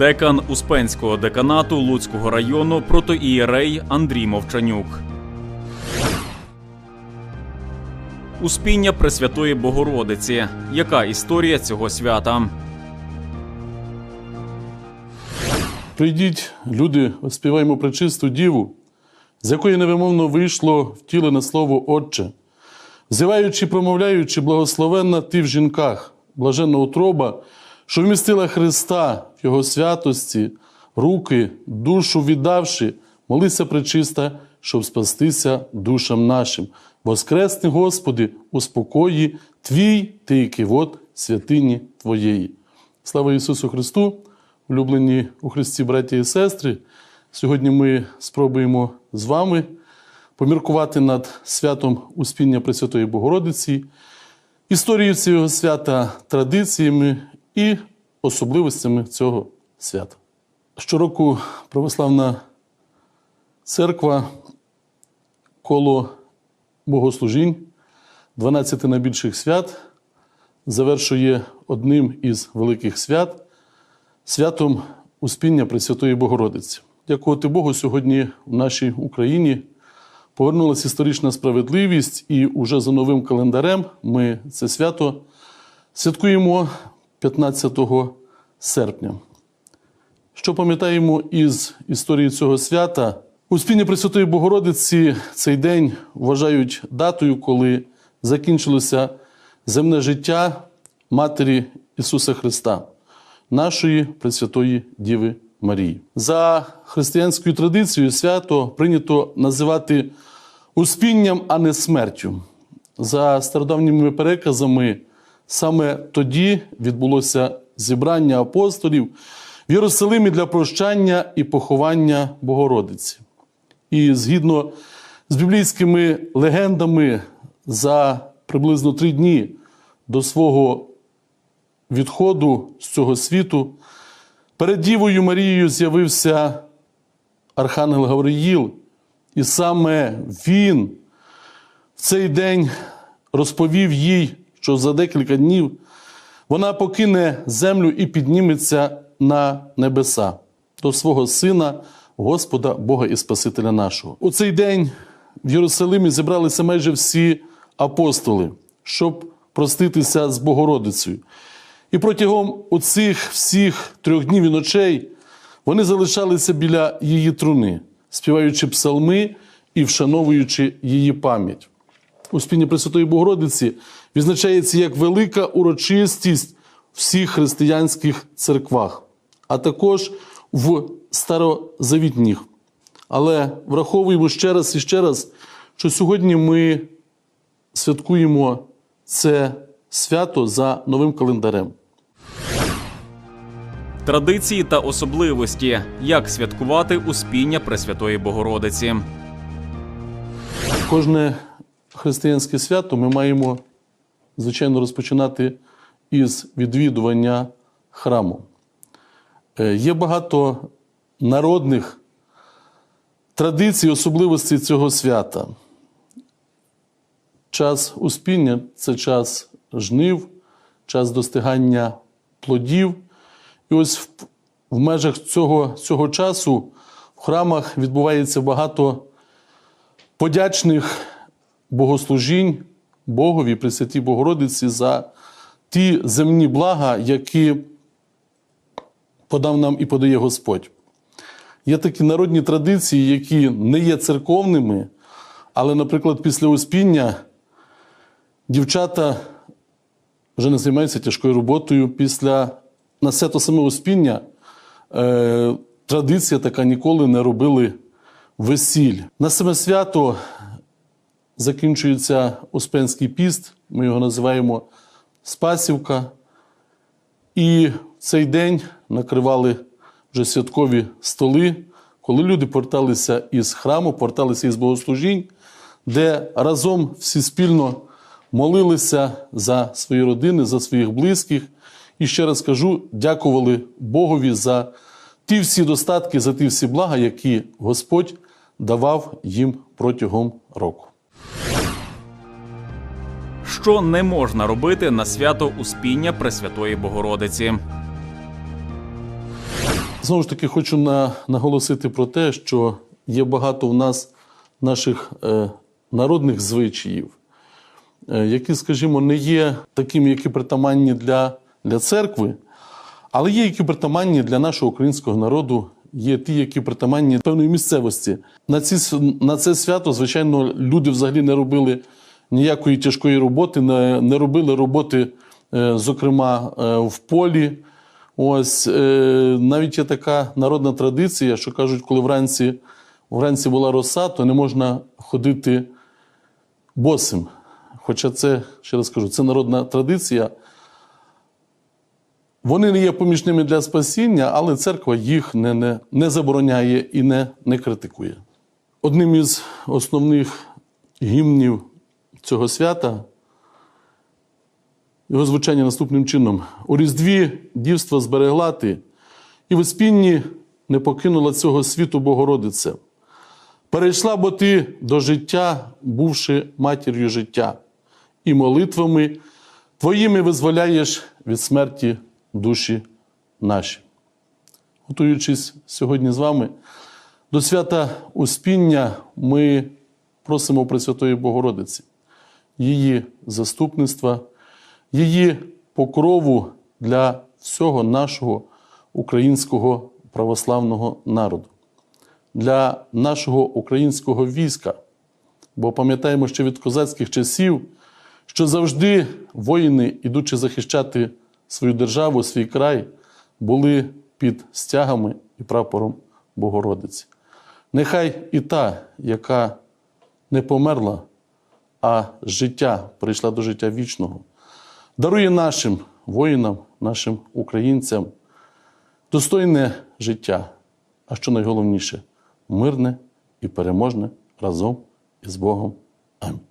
Декан Успенського деканату Луцького району протоієрей Андрій Мовчанюк. Успіння Пресвятої Богородиці. Яка історія цього свята? Прийдіть, люди, оспіваємо пречисту діву, з якої невимовно вийшло втілене слово Отче, взиваючи, промовляючи, благословенна ти в жінках, блаженна утроба, що вмістила Христа в Його святості, руки, душу віддавши, молися пречиста, щоб спастися душам нашим. Воскресни, Господи, у спокої Твій ти кивот святині Твоєї. Слава Ісусу Христу! Улюблені у Христі браті і сестри, сьогодні ми спробуємо з вами поміркувати над святом Успіння Пресвятої Богородиці, історією цього свята, традиціями і особливостями цього свята. Щороку православна церква коло богослужінь 12 найбільших свят завершує одним із великих свят святом Успіння Пресвятої Богородиці. Дякувати Богу, сьогодні в нашій Україні повернулася історична справедливість, і уже за новим календарем ми це свято святкуємо 15 серпня. Що пам'ятаємо із історії цього свята? Успіння Пресвятої Богородиці цей день вважають датою, коли закінчилося земне життя Матері Ісуса Христа нашої Пресвятої Діви Марії. За християнською традицією свято прийнято називати успінням, а не смертю. За стародавніми переказами, саме тоді відбулося зібрання апостолів в Єрусалимі для прощання і поховання Богородиці. І згідно з біблійськими легендами, за приблизно три дні до свого відходу з цього світу, перед Дівою Марією з'явився Архангел Гавриїл, і саме він в цей день розповів їй, що за декілька днів вона покине землю і підніметься на небеса до свого Сина, Господа, Бога і Спасителя нашого. У цей день в Єрусалимі зібралися майже всі апостоли, щоб проститися з Богородицею. І протягом оцих всіх трьох днів і ночей вони залишалися біля її труни, співаючи псалми і вшановуючи її пам'ять. У Успіння Пресвятої Богородиці відзначається як велика урочистість в всіх християнських церквах, а також в старозавітніх. Але враховуємо ще раз і ще раз, що сьогодні ми святкуємо це свято за новим календарем. Традиції та особливості. Як святкувати Успіння Пресвятої Богородиці. Кожне християнське свято ми маємо, звичайно, розпочинати із відвідування храму. Е, Є багато народних традицій, особливостей цього свята. Час успіння це час жнив, час достигання плодів. І ось в, межах цього, цього часу в храмах відбувається багато подячних богослужінь Богові, Пресвятій Богородиці за ті земні блага, які подав нам і подає Господь. Є такі народні традиції, які не є церковними, але, наприклад, після успіння дівчата вже не займаються тяжкою роботою. Після на все то саме успіння е, традиція така ніколи не робили весіль. На саме свято закінчується Успенський піст, ми його називаємо Спасівка. І в цей день накривали вже святкові столи, коли люди поверталися із храму, поверталися із богослужінь, де разом всі спільно молилися за свої родини, за своїх близьких. І ще раз кажу, дякували Богові за ті всі достатки, за ті всі блага, які Господь давав їм протягом року. Що не можна робити на свято Успіння Пресвятої Богородиці. Знову ж таки, хочу на, наголосити про те, що є багато в нас наших е, народних звичаїв, е, які, скажімо, не є такими, які притаманні для, для церкви, але є які притаманні для нашого українського народу, є ті, які притаманні певної місцевості. На, ці, на це свято, звичайно, люди взагалі не робили ніякої тяжкої роботи, не, не робили роботи, е, зокрема, е, в полі. Ось е, навіть є така народна традиція, що кажуть, коли вранці, вранці була роса, то не можна ходити босим. Хоча це, ще раз кажу, це народна традиція. Вони не є помічними для спасіння, але церква їх не, не, не забороняє і не, не критикує. Одним із основних гімнів цього свята його звучання наступним чином: у Різдві дівство зберегла ти, і в спінні не покинула цього світу Богородиця. Перейшла бо ти до життя, бувши матір'ю життя, і молитвами твоїми визволяєш від смерті душі наші. Готуючись сьогодні з вами до свята Успіння, ми просимо Пресвятої Богородиці, її заступництва, її покрову для всього нашого українського православного народу, для нашого українського війська. Бо пам'ятаємо ще від козацьких часів, що завжди воїни, ідучи захищати свою державу, свій край, були під стягами і прапором Богородиці. Нехай і та, яка не померла, а життя прийшла до життя вічного, дарує нашим воїнам, нашим українцям достойне життя, а що найголовніше мирне і переможне разом із Богом. Амінь.